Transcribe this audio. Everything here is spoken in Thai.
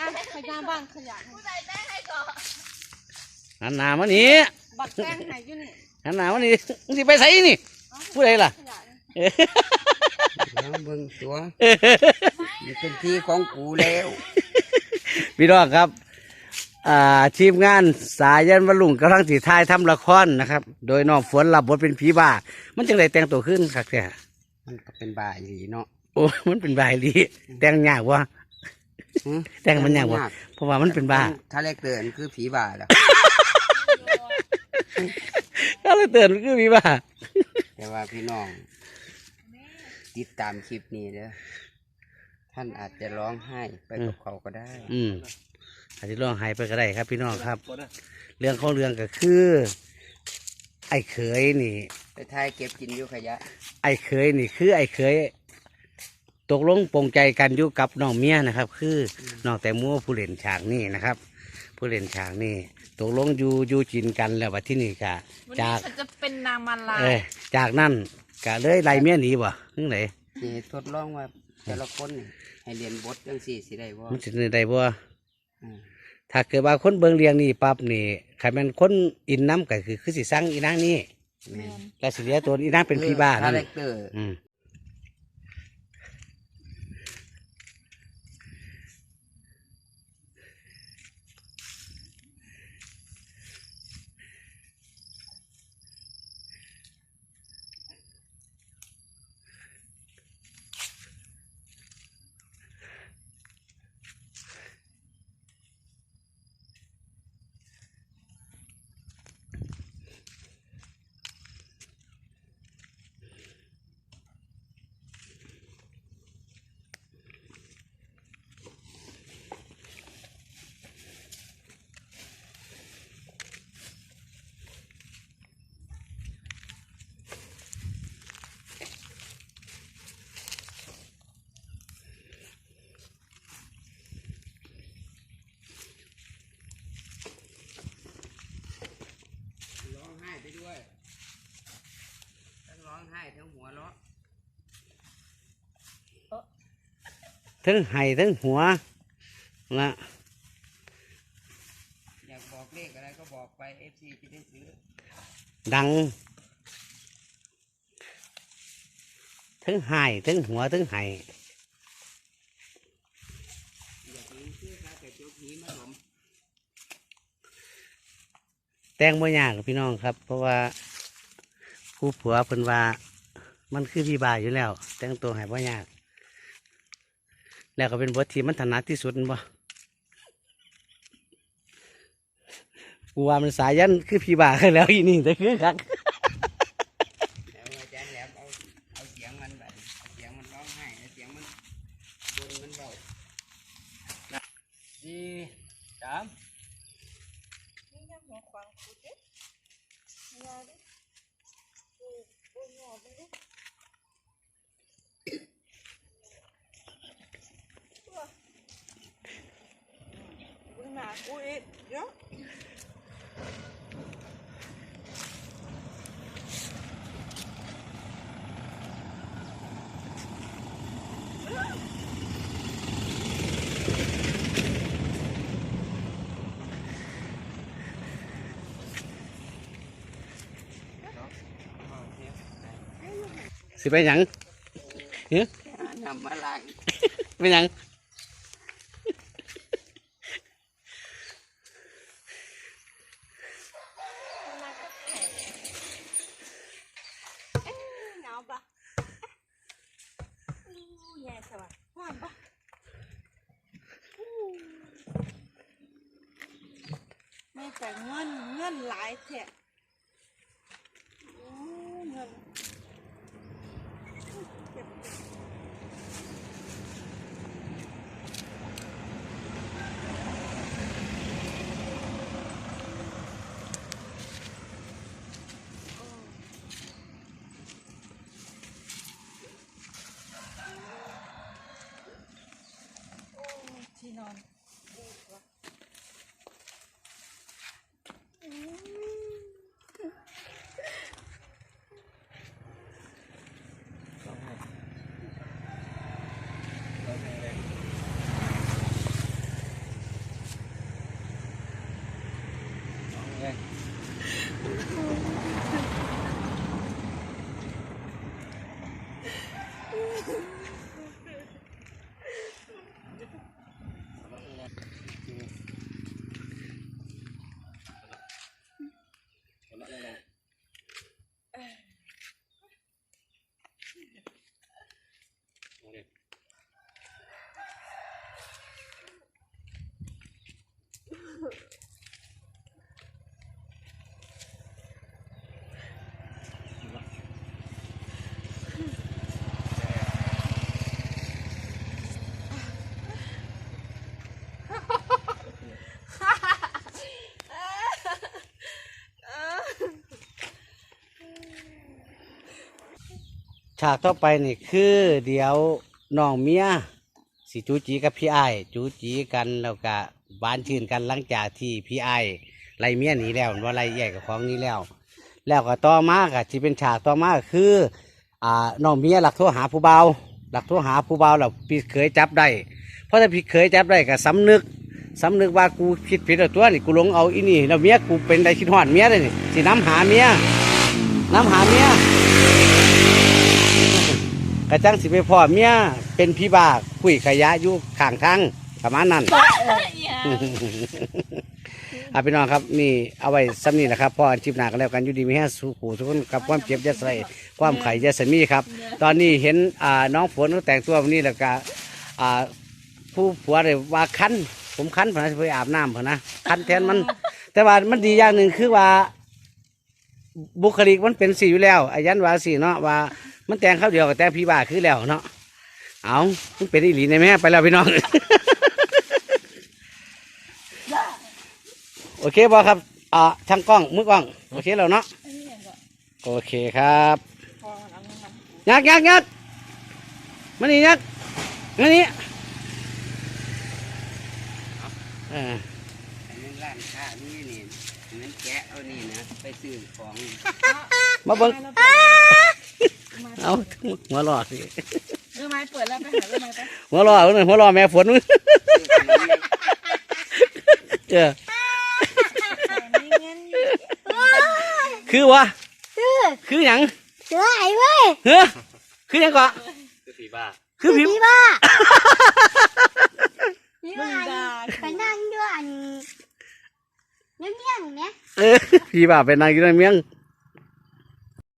อะขยะบ้านขยะผู้ใดแม่ให้ก่อนหันหน้ามานี่บักแตงไหนอยู่นี่หันหน้ามานี่มึงสิไปไสนี่ผู้ใดล่ะขยะนี่เอ้ยแล้วเบิ่งตัวมันเป็นที่ของกูแล้วพี่น้องครับอ่าทีมงานสายันวลุงกำลังสีทายทำละครนะครับ โดยน้องฝนรับบทเป็นผีบ้า มันจังไดแต่งตัวขึ้นคักแท้มันก็เป็นบ่ายดีเนาะโอ้มันเป็นบายลีแต่งยากวะ หึแต่งมันยากวะเพราะว่ามันเป็นบ้าถ้าแรกเตือนคือผีบ่าแล้วก็เลยเตือนมันคือผีบ้า แต่ว่าพี่น้อง ติดตามคลิปนี้เด้อท่านอาจจะร้องไห้ไปกับเขาก็ได้ อืมอาจจะร้องไห้ไปก็ได้ครับ พี่น้องครับ เรื่องของเรื่องก็คือ ไอ้เขยนี่ ไปท้ายเก็บกินอยู่ขยะ ไอ้เขยนี่คือไอ้เขย ตกลงปรงใจกันอยู่กับน้องเมียนะครับ คือน้องแต่มัวผู้เล่นฉากนี่นะครับ ผู้เล่นฉากนี่ตกลงอยู่อยู่จินกันแล้วว่าที่นี่กะวันจานี้กฉันจะเป็นนางมันลายเอ้ยจากนั่นกะเลยไล่เมียหนีบ่นึงไหนนี่ทดลองว่าแต่ละคนนี่ให้เรียนบทจังสี่สิได้บ่มันจะได้บ่อืมถ้าเกิดว่าคนเบิงเรียงนี่ปั๊บนี่ใครมันคนอินน้ำก็คือคือสิสั่งอีนางนี่แม่นแล้วสิเหลียตัวอีนางเป็นพี่บ้าถ้านั่นแรกเตอร์อืม ร้องไห้ไปด้วยทั้งร้องไห้ทั้งหัวเราะ ทั้งไห้ทั้งหัวนะอยากบอกเลขอะไรก็บอกไปเอฟซีจะได้ซื้อดังทั้งไห้ทั้งหัวทั้งไห้อยากรู้ชื่อครับแต่เจ้าผีมาหลมแต่งบ่ยากหรอกพี่น้องครับ เพราะว่าผู้ผัวเพิ่นว่า มันคือพี่บาอยู่แล้ว แต่งตัวให้บ่ยาก แล้วก็เป็นบทที่มันถนัดที่สุดบ่กูว่ามันสายันคือพี่บ่าขึ้นแล้วอีนี่แต่คือคักแล้วอาจารย์แหลมเอาเอาเสียงมันแบบเอาเสียงมันร้องไห้เอาเงมันบนมันเบาสี่สามนี่ ยังหัวขวางกูเด้ยาดิกูกูหยอดไปดิมึงหนากูอีกเยอะ สิไปหยังเฮ้ย นำมาล้าง ไปหยัง หนาวปะ อู้แย่สวัสดิ์หวานปะไม่แต่เงินเงินหลายแท้เงิน Okay. ฉากต่อไปนี่คือเดี๋ยวน้องเมียสิจูจีกับพี่ไอายจูจีกันแล้วก็บานชื่นกันหลังจากที่พี่ไอายไล่เมียหนีแล้วว่าไล่แยกกับของนี้แล้ว แล้วก็ต่อมาก็ที่เป็นฉากต่อมาก็คืออ่าน้องเมียหลักโทรหาผู้เบาหลักโทรหาผู้เบาแล้วพี่เคยจับได้ เพราะถ้าพี่เคยจับได้ก็สำนึกสำนึกว่ากูคิดผิดแล้วตัวนี่กูหลงเอาอีนี่แล้วเมียกูเป็นได้คิดหอดเมียเลยนี่สิน้ำหาเมียน้ำหาเมีย กระจังสิไปพ่อเมียเป็นพี่บ้าคุยขยะอยู่ข้างทางประมาณนั้น อาพี่น้องครับนี่เอาไว้ซ้ำนี่นะครับพ่ออันชิบหนากันแล้วกันอยู่ดีมีแห้สู้ผู้ทุกคนกับความเจ็บจะใส่ความไข่จะสมีครับ ตอนนี้เห็นอ่าน้องฝนเขาแต่งตัววันนี้แล้วก็อ่าผู้ผัวเลยว่าคันผมคันผมจะไปอาบน้ำผมนะคันแทนมัน แต่ว่ามันดีอย่างหนึ่งคือว่า บุคลิกมันเป็นสีอยู่แล้วอายันว่าสีเนาะว่า มันแต่งเข้าวเดียวกับแต่งพี่บ้าคือแล้วเนาะเอามันเป็นอีหลีในแม่ไปแล้วพี่น้อง โอเคบอครับอ่าช่างกล้องมือกล้อง โอเคแล้วเนาะโอเคครับพอมันเอาน้ำมันยักยักยักมานี่ยักมานี่เอออันนั้นร้านค้านี่นี่อันนั้นแกะเอานี่นะไปซื้อของมาเบิ้ง เอาเอาหัวเรอสิเรื่องไม้เปิดแล้วไปหาเรื่องไม้ไปหัวเรอเอาหน่อยหัวเรอแม่ฝนมึงซื้อขนมนี่เออไม่งั้นอยู่คือวะคือหยังเสือไอ้เว้ยเฮ้อคือหยังก่อคือผีบ้าคือพิมพี่บ้าพี่มึบ้างด่าไปนั่งด้วยอันเงี้ยงๆเนี่ยเออพี่บ่าเป็นนางอยู่ในเมียง